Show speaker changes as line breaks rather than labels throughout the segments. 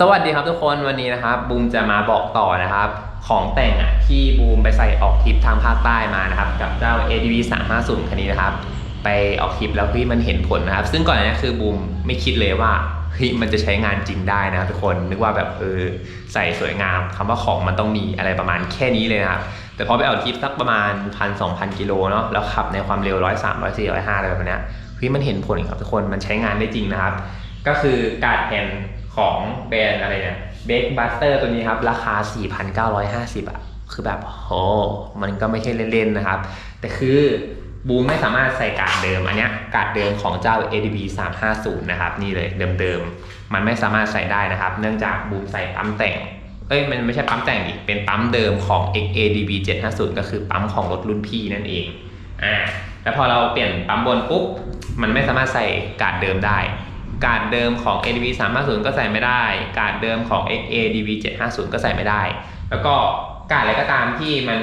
สวัสดีครับทุกคนวันนี้นะครับบูมจะมาบอกต่อนะครับ ของแต่งอะที่บูมไปใส่ออกทริปทางภาคใต้มานะครับ กับเจ้า ADV 350คันนี้นะครับ ไปออกทริปแล้วเฮ้ยมันเห็นผลนะครับ ซึ่งก่อนหน้านี้คือบูมไม่คิดเลยว่าเฮ้ยมันจะใช้งานจริงได้นะครับทุกคนนึกว่าแบบเออใส่สวยงามคำว่าของมันต้องมีอะไรประมาณแค่นี้เลยนะครับ แต่พอไปออกทริปสักประมาณพันสองพันกิโลเนาะแล้วขับในความเร็วร้อยสามร้อยสี่ร้อยห้าอะไรแบบเนี้ยเฮ้ยมันเห็นผลครับทุกคนมันใช้งานได้จริงนะครับ ก็คือการแผ่น ของแบรนด์อะไรเนี่ยเบคบัสเตอร์ตัวนี้ครับ ราคา 4,950อะคือแบบโหมันก็ไม่ใช่เล่นๆนะครับ แต่คือบูมไม่สามารถใส่กาดเดิม อันเนี้ยกาดเดิมของเจ้า ADB 350 นะครับ นี่เลยเดิมๆ มันไม่สามารถใส่ได้นะครับ เนื่องจากบูมใส่ปั๊มแต่ง เอ้ย มันไม่ใช่ปั๊มแต่งดิเป็นปั๊มเดิมของ XADB 750 ก็คือปั๊มของรถรุ่นพี่นั่นเอง อ่า แล้วพอเราเปลี่ยนปั๊มบนปุ๊บ มันไม่สามารถใส่กาดเดิมได้ การเดิมของ ADV 350 ก็ใส่ไม่ได้ การเดิมของ ADV 750 ก็ใส่ไม่ได้ แล้วก็การอะไรก็ตามที่มัน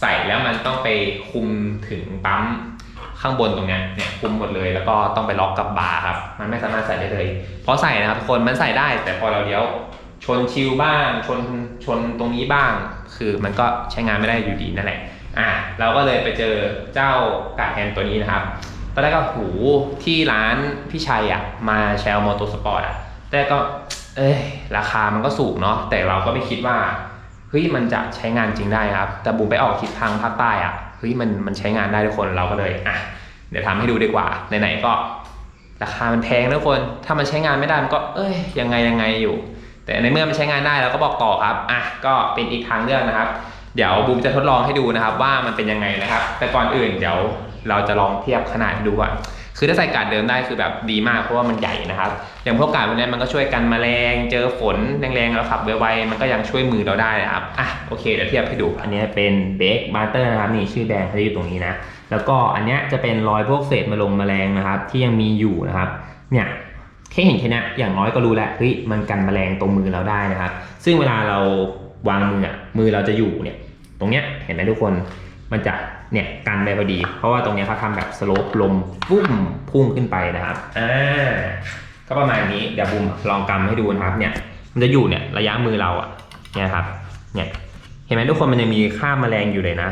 ใส่แล้วมันต้องไปคุมถึงปั๊มข้างบนตรงนี้เนี่ยคุมหมดเลย แล้วก็ต้องไปล็อกกับบาร์ครับมันไม่สามารถใส่ได้เลย เพราะใส่นะครับทุกคนมันใส่ได้ แต่พอเราเลี้ยวชนชิลบ้าง ชนชนตรงนี้บ้าง คือมันก็ใช้งานไม่ได้อยู่ดีนั่นแหละอะเราก็เลยไปเจอเจ้าการ์ดแฮนตัวนี้นะครับ ตอนแรกก็หูที่ร้านพี่ชัยอะ มาแชลมอเตอร์สปอร์ตอะแต่ก็ เอ้ยราคามันก็สูงเนาะแต่เราก็ไม่คิดว่าเฮ้ยมันจะใช้งานจริงได้ครับ แต่บุมไปออกทิศทางภาคใต้อะเฮ้ยมันมันใช้งานได้ทุกคนเราก็เลยอะเดี๋ยวทำให้ดูดีกว่าไหนๆก็ ราคามันแพงทุกคน ถ้ามันใช้งานไม่ได้มันก็ เอ้ยยังไงยังไงอยู่ แต่ในเมื่อมันใช้งานได้เราก็บอกต่อครับอะก็เป็นอีกทางเลือกนะครับ เดี๋ยวบูมจะทดลองให้ดูนะครับ ว่ามันเป็นยังไงนะครับ แต่ก่อนอื่นเดี๋ยว เราจะลองเทียบขนาดดูก่อนคือถ้าใส่กาดเดิมได้คือแบบดีมากเพราะว่ามันใหญ่นะครับอย่างพวกกาดพวกนี้มันก็ช่วยกันแมลงเจอฝนแรงๆเราขับไวๆมันก็ยังช่วยมือเราได้นะครับอะโอเคเดี๋ยวเทียบให้ดูอันนี้เป็นเบคบัตเตอร์นะครับนี่ชื่อแบรนด์เขาอยู่ตรงนี้นะแล้วก็อันนี้จะเป็นรอยพวกเศษมาลงแมลงนะครับ ที่ยังมีอยู่นะครับ เนี่ยแค่เห็นแค่นี้อย่างน้อยก็รู้แล้วเฮ้ยมันกันแมลงตรงมือเราได้นะครับ ซึ่งเวลาเราวางมืออะมือเราจะอยู่เนี่ย ตรงเนี้ยเห็นไหมทุกคนมันจะ เนี่ยกันไปพอดี เพราะว่าตรงเนี้ยเขาทำแบบสโลปลมปุ้มพุ่งขึ้นไปนะครับอ่าก็ประมาณนี้เดี๋ยวบุมลองกำให้ดูนะครับเนี่ยมันจะอยู่เนี่ยระยะมือเราอะเนี่ยครับเนี่ยเห็นไหมทุกคนมันยังมีค่าแมลงอยู่เลยนะ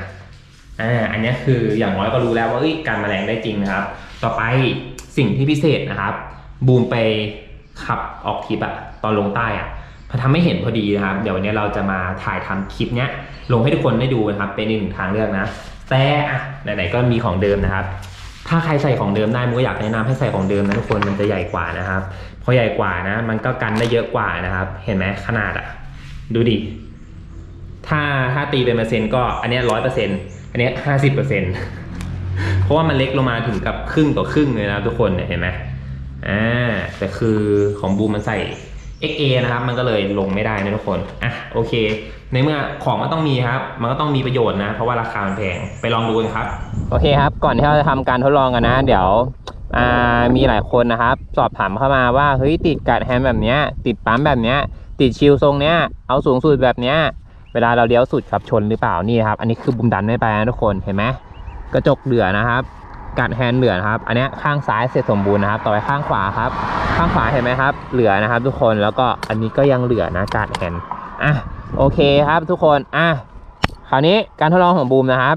อ่าอันเนี้ยคืออย่างน้อยก็รู้แล้วว่าเอ้ยการแมลงได้จริงนะครับ ต่อไปสิ่งที่พิเศษนะครับ บูมไปขับออกทริปอะตอนลงใต้อะพอทำให้เห็นพอดีนะครับ เดี๋ยววันนี้เราจะมาถ่ายทำคลิปเนี้ยลงให้ทุกคนได้ดูนะครับ เป็นอีกหนึ่งทางเลือกนะ แต่อะไหนๆก็มีของเดิมนะครับ ถ้าใครใส่ของเดิมได้มูก็อยากแนะนำให้ใส่ของเดิมนะทุกคนมันจะใหญ่กว่านะครับพอใหญ่กว่านะ มันก็กันได้เยอะกว่านะครับ เห็นไหมขนาดอะดูดิถ้าถ้าตีเป็นเปอร์เซ็นต์ก็อันนี้ร้อยเปอร์เซ็นต์อันนี้ห้าสิบเปอร์เซ็นต์เพราะว่ามันเล็กลงมาถึงกับครึ่งต่อครึ่งเลยนะทุกคนเนี่ยเห็นไหมอ่าแต่คือของบูมมันใส่ XA นะครับ มันก็เลยลงไม่ได้นะทุกคน อะโอเค ในเมื่อของมันต้องมีครับ มันก็ต้องมีประโยชน์นะ เพราะว่าราคามันแพง ไปลองดูกันครับ โอเคครับ ก่อนที่เราจะทำการทดลองกันนะ เดี๋ยวมีหลายคนนะครับ สอบถามเข้ามาว่า เฮ้ยติดกัดแฮนด์แบบเนี้ย ติดปั๊มแบบเนี้ย ติดชิลทรงเนี้ย เอาสูงสุดแบบเนี้ย เวลาเราเลี้ยวสุดขับชนหรือเปล่า นี่ครับ อันนี้คือบุมดันไม่ไปนะทุกคน เห็นไหมกระจกเหลือนะครับ กัดแฮนด์เหลือนะครับ อันนี้ข้างซ้ายเสร็จสมบูรณ์นะครับ ต่อไปข้างขวาครับ ข้างขวาเห็นไหมครับ เหลือนะครับ ทุกคนแล้วก็อันนี้ก็ยังเหลือนะกัดแฮนด์อะโอเคครับ ทุกคนอะคราวนี้การทดลองของบูมนะครับ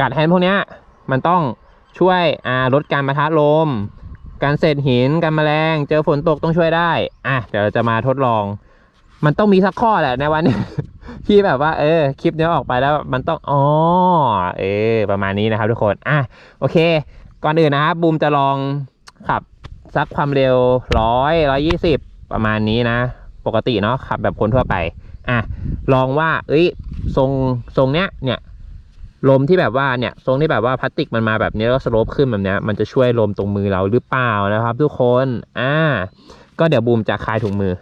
กัดแฮนด์พวกนี้มันต้องช่วยลดการประทะลม การเศษหินการแมลง เจอฝนตกต้องช่วยได้อะเดี๋ยวเราจะมาทดลอง มันต้องมีสักข้อแหละในวันนี้ที่แบบว่า เออ คลิปนี้ออกไปแล้วมันต้องอ๋อเออ ประมาณนี้นะครับทุกคน อะ โอเค ก่อนอื่นนะครับบูมจะลองขับสักความเร็วร้อยร้อยี่สิบประมาณนี้นะ ปกติเนาะขับแบบคนทั่วไป อะ ลองว่า เอ้ย ทรงทรงเนี้ย เนี่ย ลมที่แบบว่า เนี่ย ทรงที่แบบว่าพลาสติกมันมาแบบนี้แล้วสโลปขึ้นแบบเนี้ย มันจะช่วยลมตรงมือเราหรือเปล่านะครับ ทุกคน อ่า ก็เดี๋ยวบูมจะคลายถุงมือ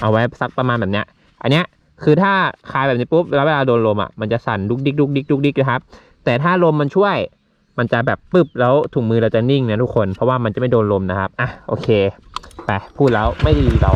เอาไว้สักประมาณแบบเนี้ย อันเนี้ยคือถ้าคลายแบบนี้ปุ๊บแล้วเวลาโดนลมอะมันจะสั่นดุกดิกดุกดิกดุกดิกนะครับ แต่ถ้าลมมันช่วยมันจะแบบปึ๊บแล้วถุงมือเราจะนิ่งนะทุกคน เพราะว่ามันจะไม่โดนลมนะครับ อะโอเค ไปพูดแล้วไม่ดีต่อ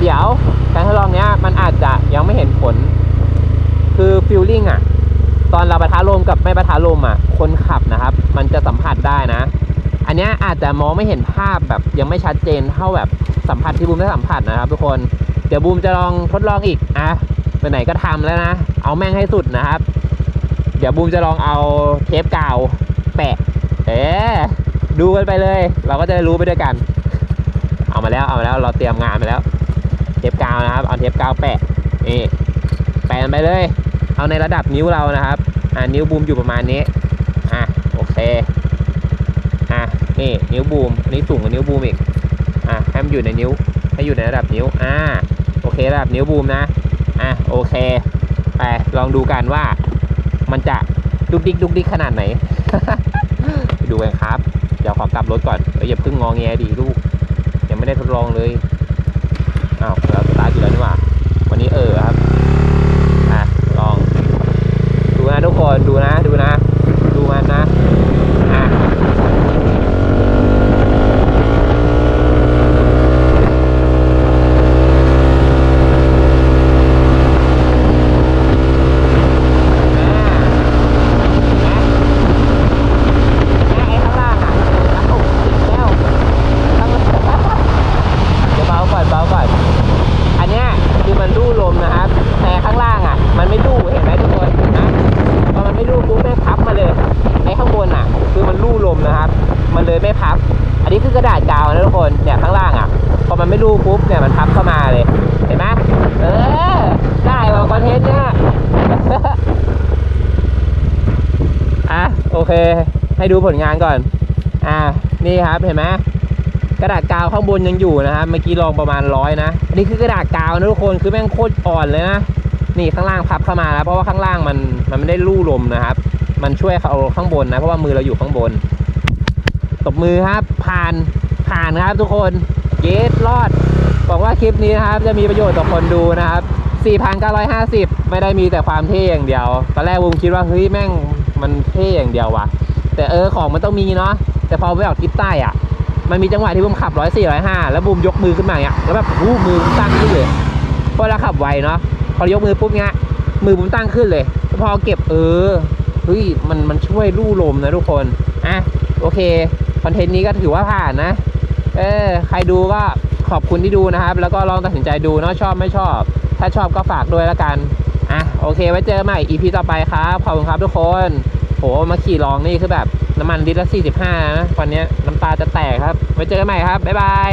เดี๋ยวการทดลองเนี้ยมันอาจจะยังไม่เห็นผล คือฟิลลิ่งอะ ตอนเราปะทะลมกับไม่ปะทะลมอะ คนขับนะครับ มันจะสัมผัสได้นะ อันนี้อาจจะมองไม่เห็นภาพแบบยังไม่ชัดเจนเท่าแบบสัมผัสที่บูมได้สัมผัสนะครับ ทุกคน เดี๋ยวบูมจะลองทดลองอีกอะไปไหนก็ทำแล้วนะ เอาแม่งให้สุดนะครับ เดี๋ยวบูมจะลองเอาเทปกาวแปะ เอ๊ดูกันไปเลย เราก็จะรู้ไปด้วยกัน เอามาแล้ว เอามาแล้ว เราเตรียมงานไปแล้ว เทปกาวนะครับ เอาเทปกาวแปะนี่แปะไปเลย เอาในระดับนิ้วเรานะครับ อ่านิ้วบูมอยู่ประมาณนี้ อะโอเค อะนี่นิ้วบูมอันนี้สูงกว่านิ้วบูมอีก อะให้มันอยู่ในนิ้ว ให้อยู่ในระดับนิ้ว อ่าโอเคระดับนิ้วบูมนะ อะโอเค ไปลองดูกันว่า มันจะดุกดิกดุกดิกขนาดไหน ดูกันครับ เดี๋ยวขอกลับรถก่อนอยอย่าเพิ่งงอแงดิลูก ยังไม่ได้ทดลองเลย อ้าวเราสตาร์ทอยู่แล้วนี่หว่าวันนี้เออครับ อะ ลอง ดูนะทุกคน ดูนะ ดูนะ ดูมันนะ อะ อ่านะนะไอ้ข้างล่างอะน้ำตกติดแล้วข้างล่างเดี๋ยวเบาก่อนเบาก่อน อันเนี้ยคือมันรูลมนะครับ แต่ข้างล่างอะ มันไม่รูเห็นไหมทุกคนนะพอมันไม่รูปุ๊บแม่งพับมาเลยไอ้ข้างบนอะ คือมันรูลมนะครับ มันเลยไม่พับ อันนี้คือกระดาษกาวนะทุกคน เนี่ยข้างล่างอะ พอมันไม่รูปุ๊บเนี่ยมันพับเข้ามาเลย เห็นไหมเออ ได้ว่ะคอนเทนต์เนี่ยอะโอเค ให้ดูผลงานก่อน อ่า นี่ครับเห็นไหมกระดาษกาวข้างบนยังอยู่นะครับ เมื่อกี้ลองประมาณร้อยนะ อันนี้คือกระดาษกาวนะทุกคน คือแม่งโคตรอ่อนเลยนะ นี่ข้างล่างพับเข้ามาแล้ว เพราะว่าข้างล่างมันมันไม่ได้ลู่ลมนะครับ มันช่วยเขาข้างบนนะ เพราะว่ามือเราอยู่ข้างบน ตบมือครับ ผ่านผ่านครับทุกคนเยสรอดบอกว่าคลิปนี้นะครับ จะมีประโยชน์ต่อคนดูนะครับ 4,950 ไม่ได้มีแต่ความเท่อย่างเดียว ตอนแรกวงคิดว่าเฮ้ยแม่งมันเท่อย่างเดียวว่ะแต่เออของมันต้องมีเนาะแต่พอไปออกคลิปใต้อะ มันมีจังหวะที่บูมขับ104 105แล้วบูมยกมือขึ้นมาเงี้ยแล้วแบบวู้มือบูมตั้งขึ้นเลยเพราะเราขับไวเนาะพอยกมือปุ๊บเงี้ยมือบูมตั้งขึ้นเลยแล้วพอเก็บเออเฮ้ยมันมันช่วยลู่ลมนะทุกคนอะโอเค อนเทนต์นี้ก็ถือว่าผ่านนะ เออ ใครดูก็ขอบคุณที่ดูนะครับ แล้วก็ลองตัดสินใจดูเนาะชอบไม่ชอบ ถ้าชอบก็ฝากด้วยละกัน อะ โอเค ไว้เจอใหม่ EP ต่อไปครับ ขอบคุณครับทุกคน โห มาขี่ลองนี่คือแบบน้ำมันลิตรละ45นะวันนี้น้ำตาจะแตกครับ ไว้เจอกันใหม่ครับ บ๊ายบาย